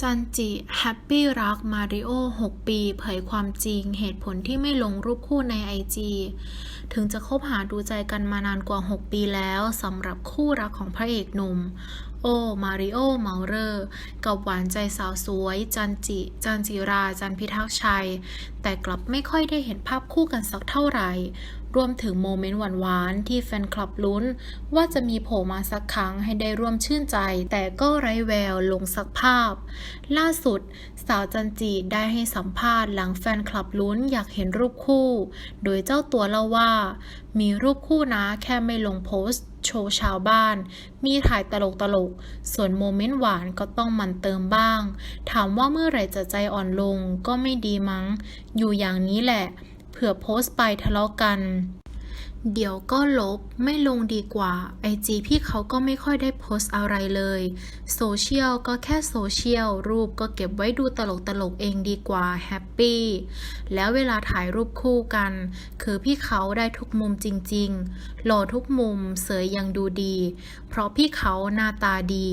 จันจิแฮปปี้รักมาริโอ 6 ปี เผยความจริงเหตุผลที่ไม่ลงรูปคู่ในไอจีถึงจะคบหาดูใจกันมานานกว่า 6 ปีแล้วสำหรับคู่รักของพระเอกหนุ่ม โอ มาริโอ เมาเรอร์ กับหวานใจสาวสวย จันจิ จันจิรา จันพิทักษ์ชัย แต่กลับไม่ค่อยได้เห็นภาพคู่กันสักเท่าไหร่ รวมถึงโมเมนต์หวานๆ ที่แฟนคลับลุ้น ว่าจะมีโผล่มาสักครั้งให้ได้ร่วมชื่นใจ แต่ก็ไร้แววลงสักภาพ ล่าสุด สาวจันจีได้ให้สัมภาษณ์หลังแฟนคลับลุ้นอยากเห็นรูปคู่ โดยเจ้าตัวเล่าว่า มีรูปคู่นะแค่ไม่ลงโพสต์โชว์ชาวบ้าน มีถ่ายตลกตลกๆส่วนโมเมนต์หวานก็ต้องมันเติมบ้าง ถามว่าเมื่อไหร่จะใจอ่อนลงก็ไม่ดีมั้ง อยู่อย่างนี้แหละ เผื่อโพสต์ไปทะเลาะกัน เดี๋ยวก็ลบไม่ลงดีกว่าไอจีพี่เขาก็ไม่ค่อยได้โพสต์อะไรเลยโซเชียลก็แค่โซเชียลรูปก็เก็บไว้ดูตลกตลกๆเองดีกว่าแฮปปี้แล้วเวลาถ่ายรูปคู่กัน คือพี่เขาได้ทุกมุมจริงๆหล่อทุกมุมเสยยังดูดี เพราะพี่เขาหน้าตาดี